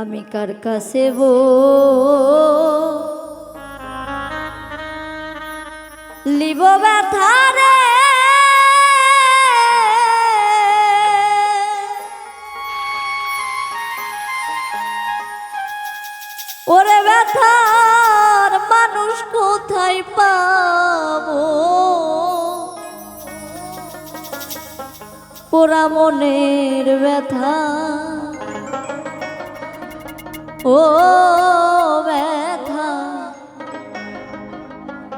আমি কার কাছে বো লিব ব্যথারে ওরে পোড়া মনের ব্যথা। ও ব্যথা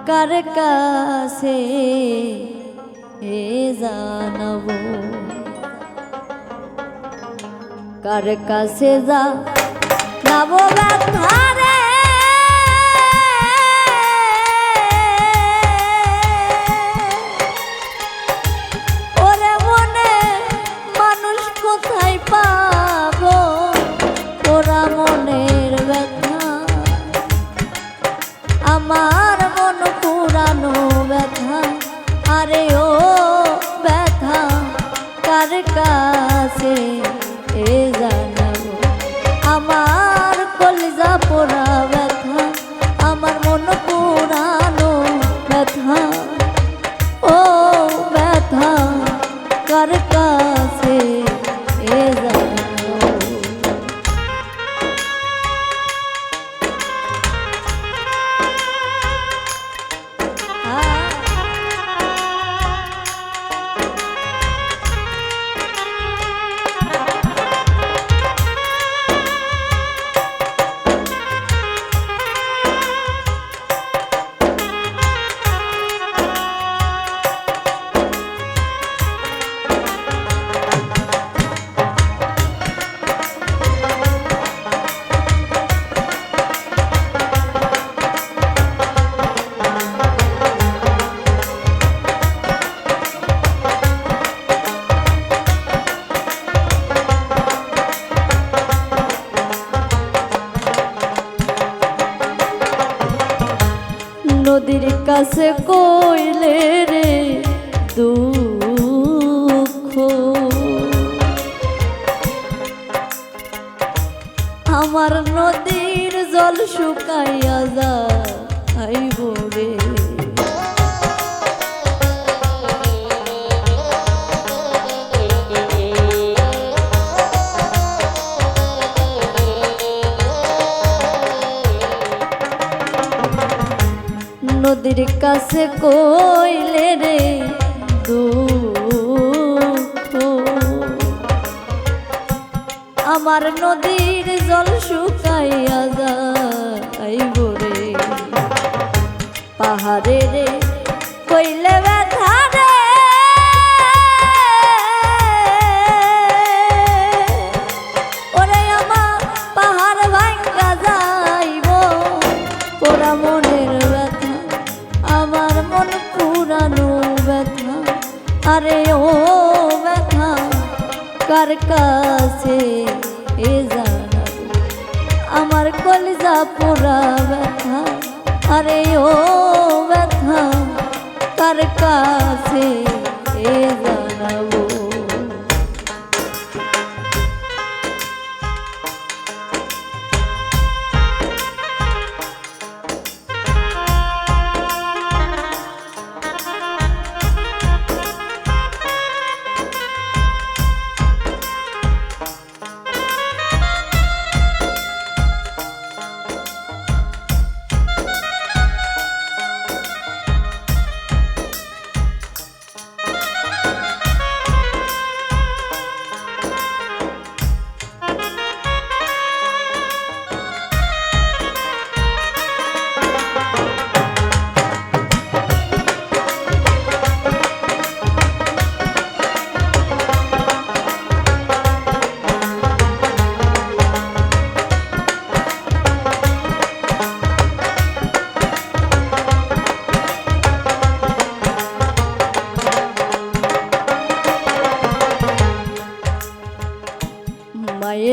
কার কাছে এ জানাব? কার কাছে যা যাব ব্যথা? আমার মন পুরানো ব্যথা। আরে ও ব্যথা, কার কাছে এ জানাব? আমার কলিজা পোড়া ব্যথা, আমার মন পুরানো ব্যথা। ও ব্যথা, কার নদীর কাছে কইলে রে দুঃখ। আমার নদীর জল শুকাইয়া যাইব রে। নদীর কাছে কইলে রে দুঃখ আমার নদীর জল শুকাইয়া যাইব রে। পাহাড়ে রে কইলে ব্যথা রে। ওরে আমার পাহাড় ভাঙ্গা যাইব পোড়া আমার মন পুরানো ব্যথা। আরে ও ব্যথা, কার কাছে এ জানাব আমার কলিজা পোড়া ব্যথা, আরে ও ব্যথা, কার কাছে এ জানাব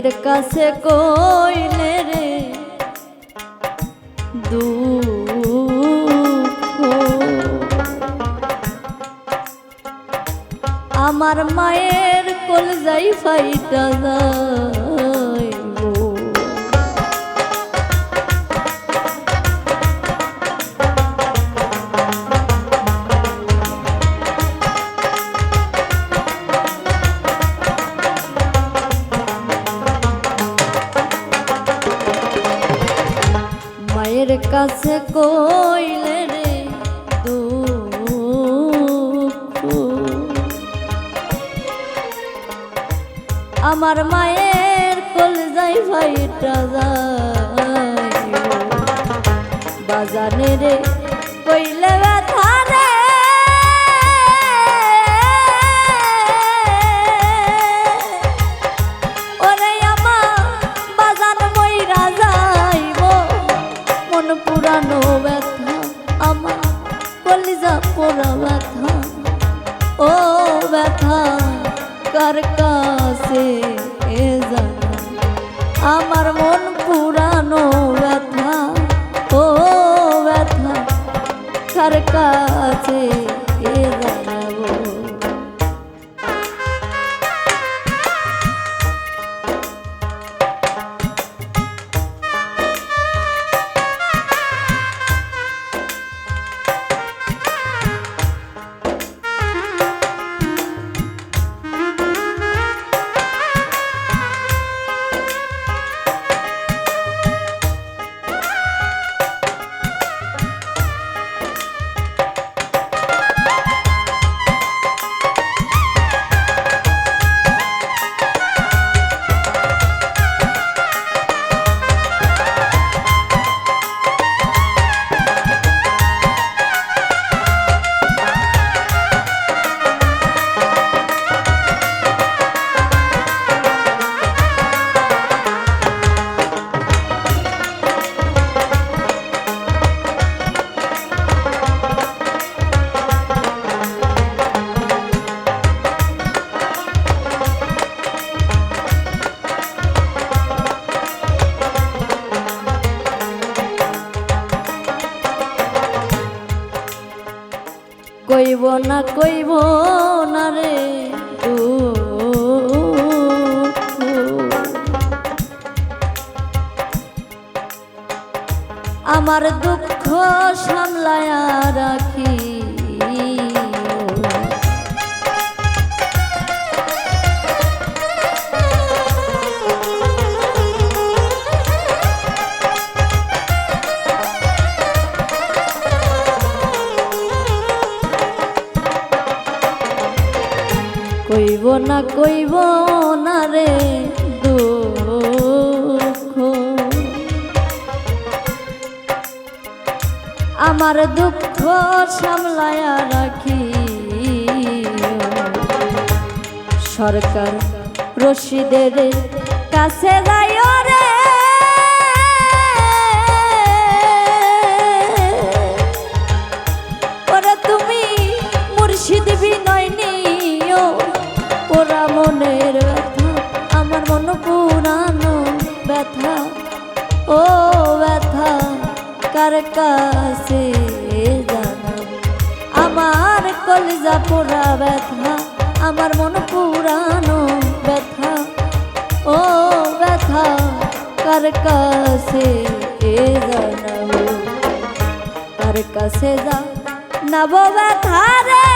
এর কাছে কইলে রে দু আমার মায়ের কলজাই ফাইটা যায়। কাছে কইলে রে আমার মায়ের কল যাই ভাইটা যায় বাজানে রে কইলে কলিজা ব্যথা। ও ব্যথা কার এ জানা? আমার মন পুরানো ব্যথা ও ব্যথা কার কইব না রে। আমার দুঃখ সামলায়া রাখি না কইব না রে দুঃখ। আমার দুঃখ সামলায়া রাখি সরকার রশিদের কাছে যাইও রে। তুমি মুর্শিদ বিনয় কার কাছে জানাব আমার কলিজা পোড়া ব্যথা, আমার মন পুরানো ব্যথা। ও ব্যথা, কার কাছে জানাব কার কাছে যা নব ব্যথা রে!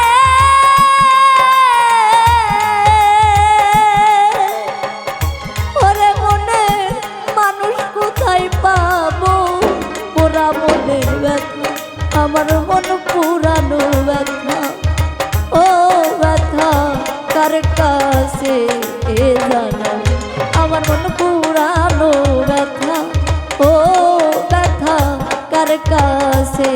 মনের ব্যথা, আমার মন পুরানো ব্যথা। ও ব্যথা, কার কাছে জানা? আমার মন পুরানো ব্যথা। ও ব্যথা, কার কাছে